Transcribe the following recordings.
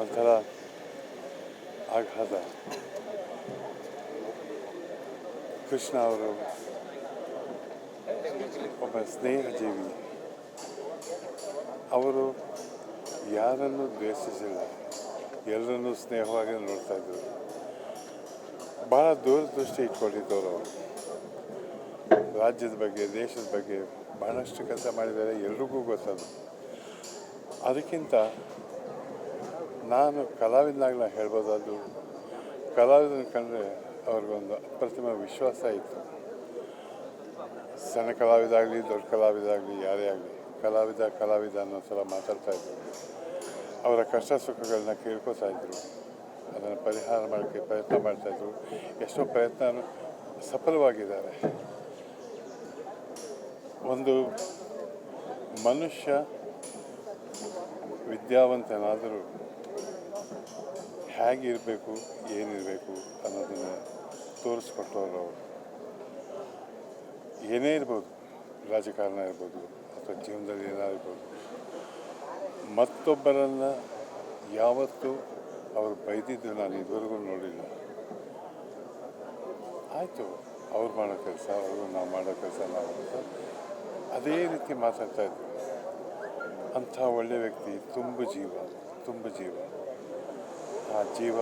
ಒಂಥರ ಆಘಾತ. ಕೃಷ್ಣ ಅವರು ಒಬ್ಬ ಸ್ನೇಹಜೀವಿ. ಅವರು ಯಾರನ್ನು ದ್ವೇಷಿಸಿಲ್ಲ, ಎಲ್ಲರನ್ನೂ ಸ್ನೇಹವಾಗಿ ನೋಡ್ತಾ ಇದ್ರು. ಭಾಳ ದೂರದೃಷ್ಟಿ ಇಟ್ಕೊಂಡಿದ್ದವರು ಅವರು. ರಾಜ್ಯದ ಬಗ್ಗೆ, ದೇಶದ ಬಗ್ಗೆ ಭಾಳಷ್ಟು ಕೆಲಸ ಮಾಡಿದ್ದಾರೆ, ಎಲ್ರಿಗೂ ಗೊತ್ತದು. ಅದಕ್ಕಿಂತ ನಾನು ಕಲಾವಿದನಾಗಿ ನಾನು ಹೇಳ್ಬೋದು ಅದು ಕಲಾವಿದನ ಕಂಡ್ರೆ ಅವ್ರಿಗೊಂದು ಅಪ್ರತಿಮ ವಿಶ್ವಾಸ ಇತ್ತು. ಸಣ್ಣ ಕಲಾವಿದಾಗಲಿ, ದೊಡ್ಡ ಕಲಾವಿದಾಗಲಿ, ಯಾರೇ ಆಗಲಿ, ಕಲಾವಿದ ಕಲಾವಿದ ಅನ್ನೋ ಸಲ ಮಾತಾಡ್ತಾ ಇದ್ರು. ಅವರ ಕಷ್ಟ ಸುಖಗಳನ್ನ ಕೇಳ್ಕೊತಾ ಇದ್ರು. ಅದನ್ನು ಪರಿಹಾರ ಮಾಡೋಕ್ಕೆ ಪ್ರಯತ್ನ ಮಾಡ್ತಾಯಿದ್ರು ಎಷ್ಟೋ ಪ್ರಯತ್ನ ಸಫಲವಾಗಿದ್ದಾರೆ. ಒಂದು ಮನುಷ್ಯ ವಿದ್ಯಾವಂತನಾದರೂ ಹೇಗಿರಬೇಕು, ಏನಿರಬೇಕು ಅನ್ನೋದನ್ನು ತೋರಿಸ್ಕೊಟ್ಟವರು ಅವರು. ಏನೇ ಇರ್ಬೋದು, ರಾಜಕಾರಣ ಇರ್ಬೋದು ಅಥವಾ ಜೀವನದಲ್ಲಿ ಏನಾಗಿರ್ಬೋದು ಮತ್ತೊಬ್ಬರನ್ನು ಯಾವತ್ತೂ ಅವರು ಬೈದಿದ್ದು ನಾನು ಇದುವರೆಗೂ ನೋಡಿಲ್ಲ. ಆಯಿತು, ಅವ್ರು ಮಾಡೋ ಕೆಲಸ, ಅವರು ನಾವು ಮಾಡೋ ಕೆಲಸ, ನಾವು ಅದೇ ರೀತಿ ಮಾತಾಡ್ತಾ ಇದ್ರು. ಅಂಥ ಒಳ್ಳೆಯ ವ್ಯಕ್ತಿ, ತುಂಬ ಜೀವ ತುಂಬ ಜೀವ. ಆ ಜೀವ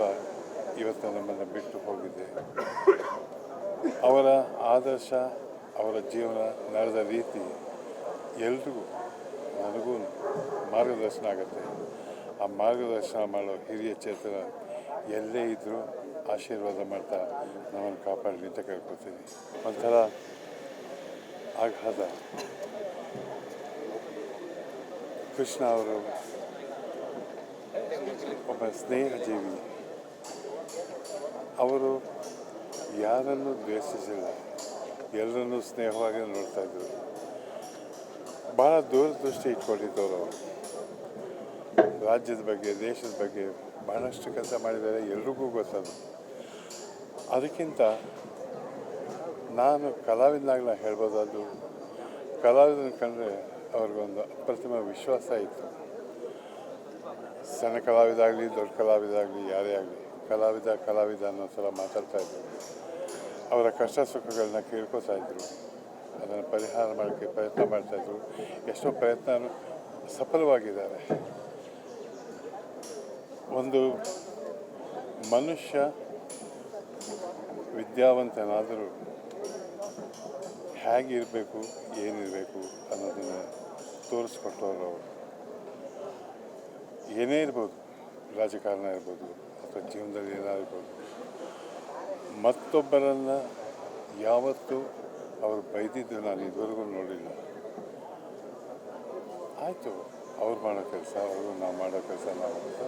ಇವತ್ತು ನಮ್ಮನ್ನು ಬಿಟ್ಟು ಹೋಗಿದೆ. ಅವರ ಆದರ್ಶ, ಅವರ ಜೀವನ ನಡೆದ ರೀತಿ ಎಲ್ರಿಗೂ ನನಗೂ ಮಾರ್ಗದರ್ಶನ ಆಗುತ್ತೆ. ಆ ಮಾರ್ಗದರ್ಶನ ಮಾಡೋ ಹಿರಿಯ ಚೇತನ ಎಲ್ಲೇ ಇದ್ದರೂ ಆಶೀರ್ವಾದ ಮಾಡ್ತಾ ನಮ್ಮನ್ನು ಕಾಪಾಡಲಿ ಅಂತ ಕೇಳ್ಕೊತೀನಿ ಒಂಥರ ಆಘಾತ. ಕೃಷ್ಣ ಅವರು ಒಬ್ಬ ಸ್ನೇಹಜೀವಿ. ಅವರು ಯಾರನ್ನು ದ್ವೇಷಿಸಿಲ್ಲ, ಎಲ್ಲರನ್ನೂ ಸ್ನೇಹವಾಗಿ ನೋಡ್ತಾ ಇದ್ರು. ಭಾಳ ದೂರದೃಷ್ಟಿ ಇಟ್ಕೊಂಡಿದ್ದವರು ಅವರು. ರಾಜ್ಯದ ಬಗ್ಗೆ, ದೇಶದ ಬಗ್ಗೆ ಬಹಳಷ್ಟು ಕೆಲಸ ಮಾಡಿದ್ದಾರೆ, ಎಲ್ರಿಗೂ ಗೊತ್ತದು. ಅದಕ್ಕಿಂತ ನಾನು ಕಲಾವಿದನಾಗಲ ಹೇಳ್ಬೋದಾದ್ರು ಕಲಾವಿದನ ಕಂಡ್ರೆ ಅವ್ರಿಗೊಂದು ಅಪ್ರತಿಮ ವಿಶ್ವಾಸ ಇತ್ತು. ಸಣ್ಣ ಕಲಾವಿದ ಆಗಲಿ ದೊಡ್ಡ ಕಲಾವಿದ ಆಗಲಿ ಯಾರೇ ಆಗಲಿ, ಕಲಾವಿದ ಕಲಾವಿದ ಅನ್ನೋ ಸಲ ಮಾತಾಡ್ತಾ ಇದ್ರು ಅವರ ಕಷ್ಟ ಸುಖಗಳನ್ನ ಕೇಳ್ಕೊತಾ ಇದ್ರು ಅದನ್ನು ಪರಿಹಾರ ಮಾಡೋಕ್ಕೆ ಪ್ರಯತ್ನ ಮಾಡ್ತಾಯಿದ್ರು ಎಷ್ಟೋ ಪ್ರಯತ್ನ ಸಫಲವಾಗಿದ್ದಾರೆ. ಒಂದು ಮನುಷ್ಯ ವಿದ್ಯಾವಂತನಾದರೂ ಹೇಗಿರಬೇಕು, ಏನಿರಬೇಕು ಅನ್ನೋದನ್ನು ತೋರಿಸ್ಕೊಟ್ಟವರು ಅವರು. ಏನೇ ಇರ್ಬೋದು, ರಾಜಕಾರಣ ಇರ್ಬೋದು ಅಥವಾ ಜೀವನದಲ್ಲಿ ಏನಾಗಿರ್ಬೋದು ಮತ್ತೊಬ್ಬರನ್ನು ಯಾವತ್ತೂ ಅವರು ಬೈದಿದ್ದು ನಾನು ಇದುವರೆಗೂ ನೋಡಿಲ್ಲ. ಆಯಿತು, ಅವ್ರು ಮಾಡೋ ಕೆಲಸ, ಅವರು ನಾವು ಮಾಡೋ ಕೆಲಸ, ನಾವು ಅಂತ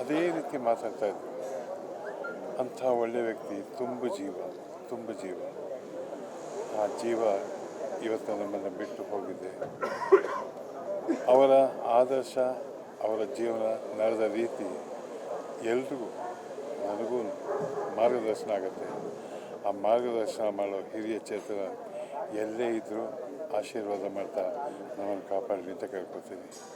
ಅದೇ ರೀತಿ ಮಾತಾಡ್ತಾ ಇದ್ರು. ಅಂಥ ಒಳ್ಳೆಯ ವ್ಯಕ್ತಿ ತುಂಬ ಜೀವ ತುಂಬ ಜೀವ. ಆ ಜೀವ ಇವತ್ತು ನಮ್ಮನ್ನು ಬಿಟ್ಟು ಹೋಗಿದೆ. ಅವರ ಆದರ್ಶ ಅವರ ಜೀವನ ನಡೆದ ರೀತಿ ಎಲ್ರಿಗೂ ನನಗೂ ಮಾರ್ಗದರ್ಶನ ಆಗುತ್ತೆ. ಆ ಮಾರ್ಗದರ್ಶನ ಮಾಡೋ ಹಿರಿಯ ಚೇತನ ಎಲ್ಲೇ ಇದ್ದರೂ ಆಶೀರ್ವಾದ ಮಾಡ್ತಾ ನಮ್ಮನ್ನು ಕಾಪಾಡಲಿ ಅಂತ ಕೇಳ್ಕೊತೀನಿ